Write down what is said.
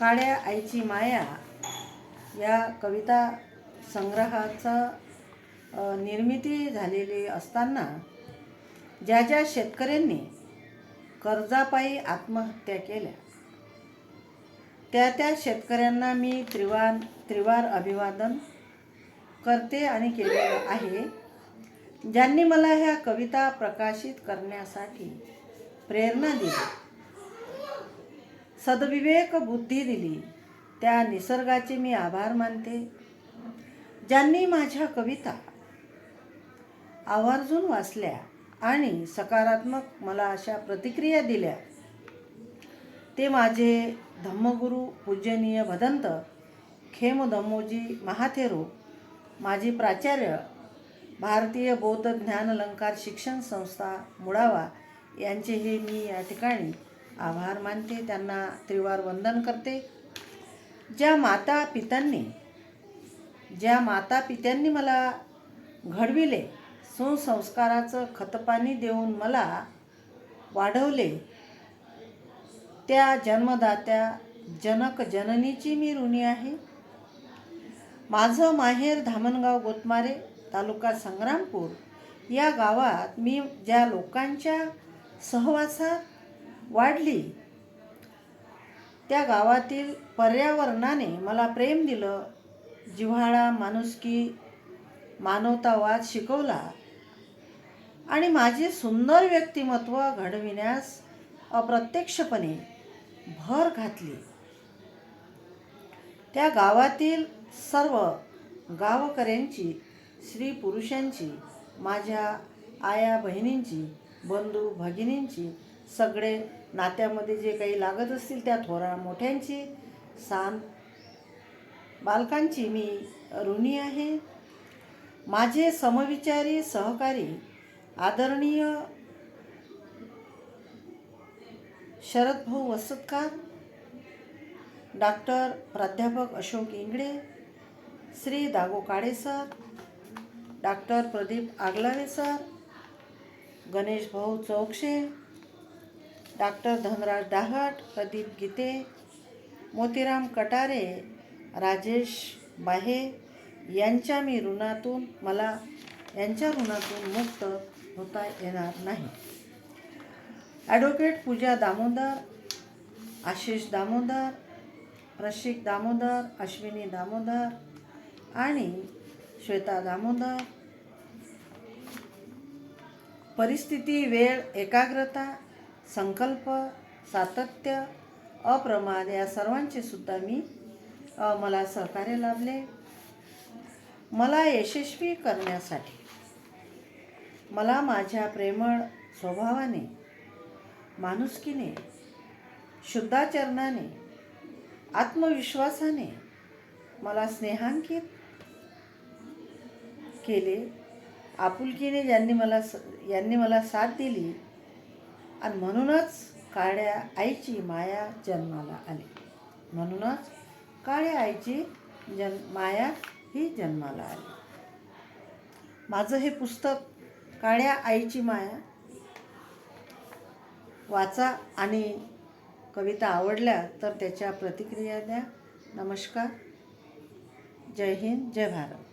काळ्या आईची माया या कविता संग्रहाचं निर्मिती झालेली असताना ज्या ज्या शेतकऱ्यांनी कर्जापायी आत्महत्या केल्या त्या त्या शेतकऱ्यांना मी त्रिवार त्रिवार अभिवादन करते आणि केलेलं आहे ज्यांनी मला ह्या कविता प्रकाशित करण्यासाठी प्रेरणा दिली. सद्विवेक बुद्धी दिली. त्या निसर्गाचे मी आभार मानते. ज्यांनी माझ्या कविता आवर्जून वाचल्या आणि सकारात्मक मला अशा प्रतिक्रिया दिल्या ते माझे धम्मगुरू पूजनीय भदंत खेम धम्मोजी महाथेरो माजी प्राचार्य भारतीय बौद्ध ज्ञान अलंकार शिक्षण संस्था मुळावा यांचेही मी या ठिकाणी आभार मानते त्यांना त्रिवार वंदन करते. ज्या माता पित्यांनी ज्या माता पित्यांनी मला घडविले सुसंस्काराचं खतपाणी देऊन मला वाढवले त्या जन्मदात्या जनक जननीची मी ऋणी आहे. माझं माहेर धामणगाव गोतमारे तालुका संग्रामपूर. या गावात मी ज्या लोकांच्या सहवासात वाढली. त्या गावातील पर्यावरणाने मला प्रेम दिलं. जिव्हाळा माणुसकी मानवतावाद शिकवला. आणि माझे सुंदर व्यक्तिमत्व घडविण्यास अप्रत्यक्षपणे भर घातली. त्या गावातील सर्व गावकऱ्यांची स्त्री पुरुषांची माझ्या आया बहिणींची बंधू भगिनींची सगळे नात्यामध्ये जे काही लागत असतील त्या थोरा मोठ्यांची सान बालकांची मी ऋणी आहे. माझे समविचारी सहकारी आदरणीय शरदभाऊ वसतकार डॉक्टर प्राध्यापक Ashok Ingde Shri Dago Kale sir doctor Pradeep Aaglave sir Ganesh Bhau Chaukshe doctor Dhanraj Dahat Pradeep Gite Motiram Katare Rajesh Bahe यांच्या मी ऋणातून मला यांच्या ऋणातून मुक्त होता येणार नाही. ॲडव्होकेट पूजा दामोदर आशिष दामोदर रशिक दामोदर अश्विनी दामोदर आणि श्वेता दामोदर. परिस्थिती वेळ एकाग्रता संकल्प सातत्य अप्रमाद या सर्वांचे सुद्धा मी अ, मला सहकार्य लाभले. मला यशस्वी करण्यासाठी मला माझ्या प्रेमळ स्वभावाने माणुसकीने शुद्धाचरणाने आत्मविश्वासाने मला स्नेहांकित केले. आपुलकीने ज्यांनी मला स यांनी मला साथ दिली आणि म्हणूनच काळ्या आईची माया जन्माला आली. म्हणूनच काळ्या आईची जन माया ही जन्माला आली. माझं हे पुस्तक काळ्या आईची माया वाचा आणि कविता आवडल्या तर त्याच्या प्रतिक्रिया द्या. नमस्कार. जय हिंद जय भारत.